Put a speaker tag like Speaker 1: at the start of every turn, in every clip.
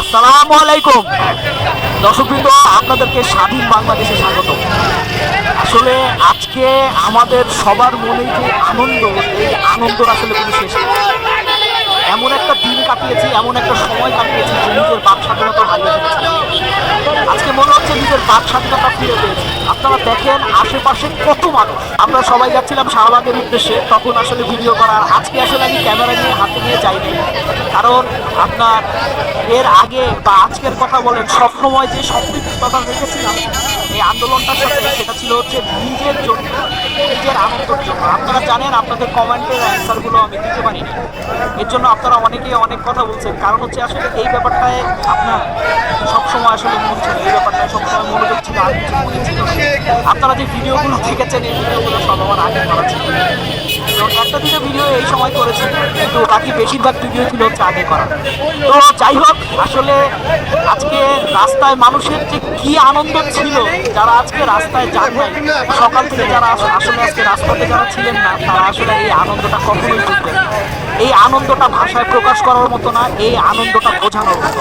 Speaker 1: আসসালামু আলাইকুম। দর্শকবৃন্দ, আপনাদেরকে স্বাধীন বাংলাদেশে স্বাগত। আসলে আজকে আমাদের সবার মনে যে আনন্দ, এই আনন্দর আসলে কোনো শেষ এমন একটা দিন কাটিয়েছি, এমন একটা সময় কাটিয়েছি যে নিজের বাক স্বাধীনতা হারিয়ে ফেলেছি। আজকে মনে হচ্ছে নিজের বাক স্বাধীনতা ফিরে পেয়েছি। আপনারা দেখেন, আশেপাশে কত মানুষ। আমরা সবাই যাচ্ছিলাম শাহবাগের উদ্দেশ্যে, তখন আসলে ভিডিও করার। আজকে আসলে আমি ক্যামেরা নিয়ে হাতে নিয়ে যাইনি। কারণ আপনার এর আগে বা আজকের কথা বলেন সবসময় যে সম্পৃক্ততা রেখেছিলাম এই আন্দোলনটার সাথে সেটা ছিল হচ্ছে নিজের জন্য, নিজের আনন্দের জন্য। আপনারা জানেন, আপনাদের কমেন্টের অ্যান্সারগুলো আমি দিতে পারিনি। এর জন্য আপনারা অনেকেই অনেক কথা বলছেন। কারণ হচ্ছে আসলে এই ব্যাপারটায় আপনার সবসময় আসলে মন ছিল, এই ব্যাপারটায় সবসময় মনোযোগ ছিল ছিল আপনারা যে ভিডিওগুলো দেখেছেন, এই ভিডিওগুলো সব আমার আগে করা ছিল। একটা দুটো ভিডিও এই সময় করেছি, কিন্তু বাকি বেশিরভাগ ভিডিও ছিল হচ্ছে আগে করা। তো যাই হোক, আসলে আজকে রাস্তায় মানুষের যে কি আনন্দ ছিল যারা আজকে রাস্তায় যান সকাল থেকে যারা আস- আসলে আজকে রাস্তাতে যারা ছিলেন না, তারা আসলে এই আনন্দটা কখনোই বুঝবেন। এই আনন্দটা ভাষায় প্রকাশ করার মতো না, এই আনন্দটা বোঝানোর মতো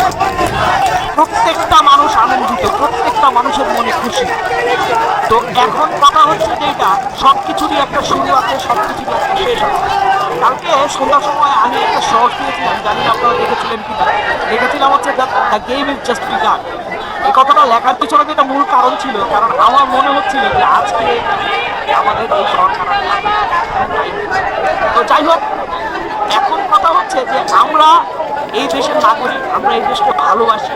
Speaker 1: প্রত্যেকটা মানুষ আনন্দিত, প্রত্যেকটা মানুষের মনে খুশি। তো এখন কথা হচ্ছে যে এটা সব কিছুরই একটা শুরু আছে সব কিছুরই একটা শেষ আছে। কালকে সন্ধ্যার সময় আমি একটা শর্ট দিয়েছিলাম জানি আপনারা দেখেছিলেন কি না দেখেছিলাম হচ্ছে the game is just began এই কথাটা লেখার পিছনে যেটা মূল কারণ ছিল, কারণ আমার মনে হচ্ছিল যে আজকে আমাদের এই সরকার তো যাই হোক, এখন কথা হচ্ছে যে আমরা এই দেশের নাগরিক, আমরা এই দেশকে ভালোবাসি।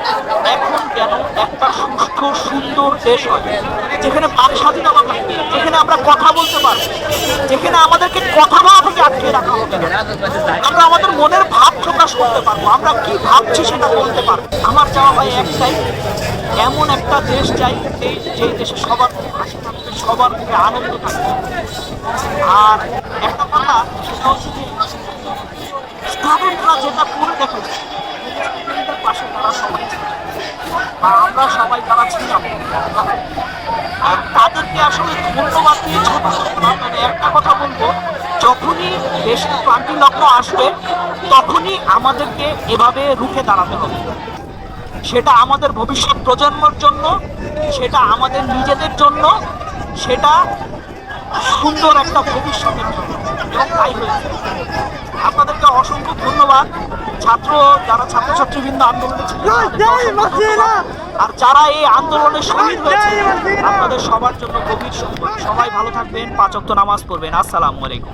Speaker 1: এখন কেন একটা সুস্থ সুন্দর দেশ হয়, যেখানে বাক স্বাধীনতা থাকবে যেখানে আমরা কথা বলতে পারব, যেখানে আমাদেরকে কথা বলা থেকে আটকে রাখা হবে আমরা আমাদের মনের ভাব প্রকাশ করতে পারব। আমরা কি ভাবছি সেটা বলতে পারব। আমার চাওয়া হয় একটাই, এমন একটা দেশ চাই যে যেই দেশে সবার হাসি থাকবে, সবার মুখে আনন্দ থাকবে। আর একটা কথা সেটা হচ্ছে যে স্টুডেন্টরা যেটা করে স্টুডেন্টদের পাশে তারা সবাই। বা আমরা সবাই যারা ছিলাম। তাদেরকে আসলে ধন্যবাদ দিয়ে ছোট মানে একটা কথা বলব যখনই দেশের ক্লান্তি লগ্ন আসবে তখনই আমাদেরকে এভাবে রুখে দাঁড়াতে হবে। সেটা আমাদের ভবিষ্যৎ প্রজন্মের জন্য সেটা আমাদের নিজেদের জন্য সেটা সুন্দর একটা ভবিষ্যতের জন্য। এবং তাই হয়েছে আপনাদেরকে অসংখ্য ধন্যবাদ। ছাত্র যারা ছাত্রছাত্রীবৃন্দ আন্দোলনে ছিল। আর যারা এই আন্দোলনে শহীদ হয়েছে আপনাদের সবার জন্য গভীর সম্মান। সবাই ভালো থাকবেন পাঁচক্ত নামাজ পড়বেন। আসসালামু আলাইকুম।